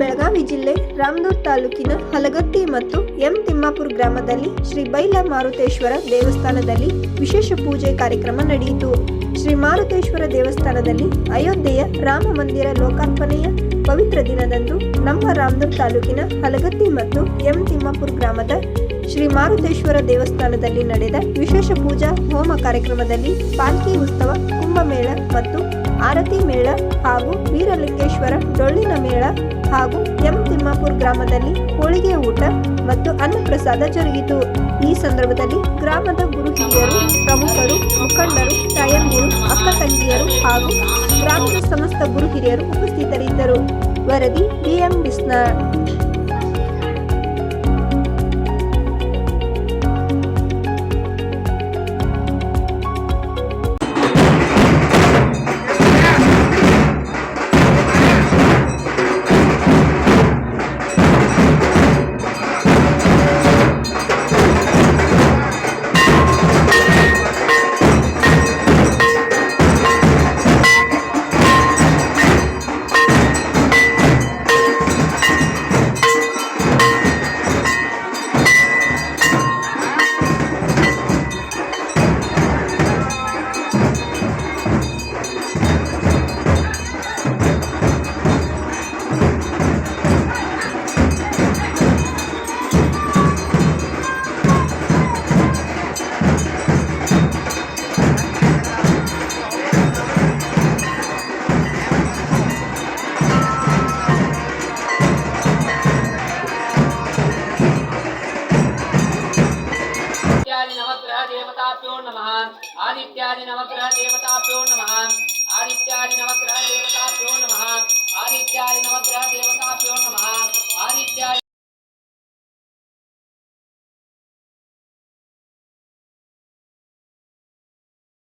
ಬೆಳಗಾವಿ ಜಿಲ್ಲೆ ರಾಮದೂರ್ ತಾಲೂಕಿನ ಹಲಗತ್ತಿ ಮತ್ತು ಎಂ ತಿಮ್ಮಾಪುರ ಗ್ರಾಮದಲ್ಲಿ ಶ್ರೀ ಬೈಲ ಮಾರುತೇಶ್ವರ ದೇವಸ್ಥಾನದಲ್ಲಿ ವಿಶೇಷ ಪೂಜೆ ಕಾರ್ಯಕ್ರಮ ನಡೆಯಿತು. ಶ್ರೀ ಮಾರುತೇಶ್ವರ ದೇವಸ್ಥಾನದಲ್ಲಿ ಅಯೋಧ್ಯೆಯ ರಾಮ ಮಂದಿರ ಲೋಕಾರ್ಪಣೆಯ ಪವಿತ್ರ ದಿನದಂದು ನಮ್ಮ ರಾಮದೂರ್ ತಾಲೂಕಿನ ಹಲಗತ್ತಿ ಮತ್ತು ಎಂ ತಿಮ್ಮಾಪುರ ಗ್ರಾಮದ ಶ್ರೀ ಮಾರುತೇಶ್ವರ ದೇವಸ್ಥಾನದಲ್ಲಿ ನಡೆದ ವಿಶೇಷ ಪೂಜಾ ಹೋಮ ಕಾರ್ಯಕ್ರಮದಲ್ಲಿ ಪಾಲ್ಕಿ ಉತ್ಸವ, ಕುಂಭಮೇಳ ಮತ್ತು ಆರತಿ ಮೇಳ ಹಾಗೂ ವೀರಲಿಂಗೇಶ್ವರ ಡೊಳ್ಳಿನ ಮೇಳ ಹಾಗೂ ಎಂ ತಿಮ್ಮಾಪುರ್ ಗ್ರಾಮದಲ್ಲಿ ಹೋಳಿಗೆ ಊಟ ಮತ್ತು ಅನ್ನಪ್ರಸಾದ ಜರುಗಿತು. ಈ ಸಂದರ್ಭದಲ್ಲಿ ಗ್ರಾಮದ ಗುರು ಹಿರಿಯರು, ಪ್ರಮುಖರು, ಮುಖಂಡರು, ತಾಯಂದಿರು, ಅಕ್ಕ ತಂಗಿಯರು ಹಾಗೂ ಗ್ರಾಮದ ಸಮಸ್ತ ಗುರು ಹಿರಿಯರು ಉಪಸ್ಥಿತರಿದ್ದರು. ವರದಿ ಬಿಎಂ ಬಿಸ್ನಾಳ್ नमः आदित्यादि नवग्रह देवताभ्यो नमः आदित्यादि नवग्रह देवताभ्यो नमः आदित्यादि नवग्रह